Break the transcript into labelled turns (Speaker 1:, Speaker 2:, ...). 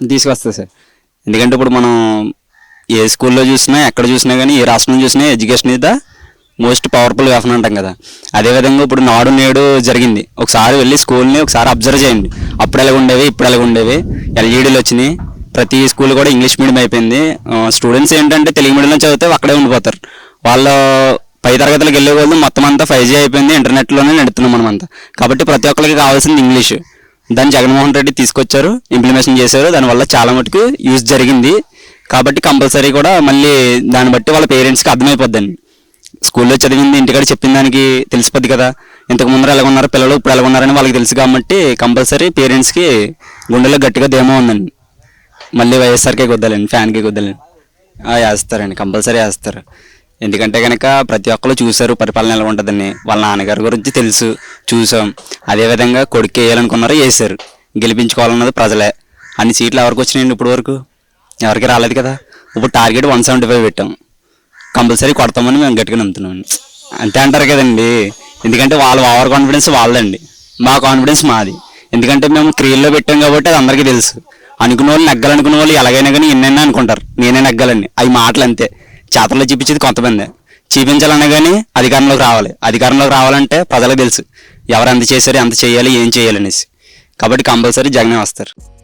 Speaker 1: తీసుకొస్తుంది సార్. ఎందుకంటే ఇప్పుడు మనం ఏ స్కూల్లో చూసినా ఎక్కడ చూసినా కానీ ఏ రాష్ట్రం చూసినా education is the most powerful weapon అంటాం కదా. అదేవిధంగా ఇప్పుడు నాడు నేడు జరిగింది. ఒకసారి వెళ్ళి స్కూల్ని ఒకసారి అబ్జర్వ్ చేయండి. అప్పుడు ఎలాగ ఉండేవి ఇప్పుడు ఎలాగ ఉండేవి. ఎల్ఈడీలు వచ్చినాయి. ప్రతి స్కూల్ కూడా ఇంగ్లీష్ మీడియం అయిపోయింది. స్టూడెంట్స్ ఏంటంటే తెలుగు మీడియంలో చదివితే అక్కడే ఉండిపోతారు. వాళ్ళు పై తరగతులకు వెళ్ళే వాళ్ళు మొత్తం అంతా ఫైవ్ జీ అయిపోయింది. ఇంటర్నెట్లోనే నడుస్తున్నాం మనమంతా. కాబట్టి ప్రతి ఒక్కరికి కావాల్సింది ఇంగ్లీష్. దాన్ని జగన్మోహన్ రెడ్డి తీసుకొచ్చారు ఇంప్లిమేషన్ చేశారు. దానివల్ల చాలా మటుకు యూజ్ జరిగింది. కాబట్టి కంపల్సరీ కూడా మళ్ళీ దాన్ని బట్టి వాళ్ళ పేరెంట్స్కి అర్థమైపోద్దండి. స్కూల్లో చదివింది ఇంటికాడ చెప్పిన దానికి తెలిసిపోద్ది కదా. ఇంతకు ముందర ఎలా ఉన్నారు పిల్లలు ఇప్పుడు ఎలా ఉన్నారని వాళ్ళకి తెలుసు కాబట్టి కంపల్సరీ పేరెంట్స్కి గుండెలో గట్టిగా దేమో ఉందండి. మళ్ళీ వైఎస్ఆర్కే కుద్దాలండి ఫ్యాన్కే కుద్దాలండి వేస్తారండి కంపల్సరీ వేస్తారు. ఎందుకంటే కనుక ప్రతి ఒక్కరు చూశారు పరిపాలన ఎలా ఉంటుందని వాళ్ళ నాన్నగారి గురించి తెలుసు చూసాం అదేవిధంగా కొడుకు వేయాలనుకున్నారో వేసారు గెలిపించుకోవాలన్నది ప్రజలే. అన్ని సీట్లు ఎవరికి వచ్చినాయండి ఇప్పుడు వరకు? ఎవరికి రాలేదు కదా? ఇప్పుడు టార్గెట్ వన్ సెవెంటీ ఫైవ్ పెట్టాం. కంపల్సరీ కొడతామని మేము గట్టిగా నమ్ముతున్నాం అంతే అంటారు కదండి. ఎందుకంటే వాళ్ళ ఓవర్ కాన్ఫిడెన్స్ వాళ్ళదండి. మా కాన్ఫిడెన్స్ మాది. ఎందుకంటే మేము క్రియల్లో పెట్టాం కాబట్టి అది అందరికీ తెలుసు. అనుకున్న వాళ్ళు నెగ్గాలనుకున్న వాళ్ళు ఎలాగైనా కానీ ఎన్నైనా అనుకుంటారు. నేనే నెగ్గాలని. అవి మాటలు అంతే చేతల్లో చూపించేది కొంతమంది. చూపించాలన్నా కానీ అధికారంలోకి రావాలి. అధికారంలోకి రావాలంటే ప్రజలకు తెలుసు ఎవరు ఎంత చేశారు ఎంత చేయాలి ఏం చేయాలి అనేసి. కాబట్టి కంపల్సరీ జగనే వస్తారు.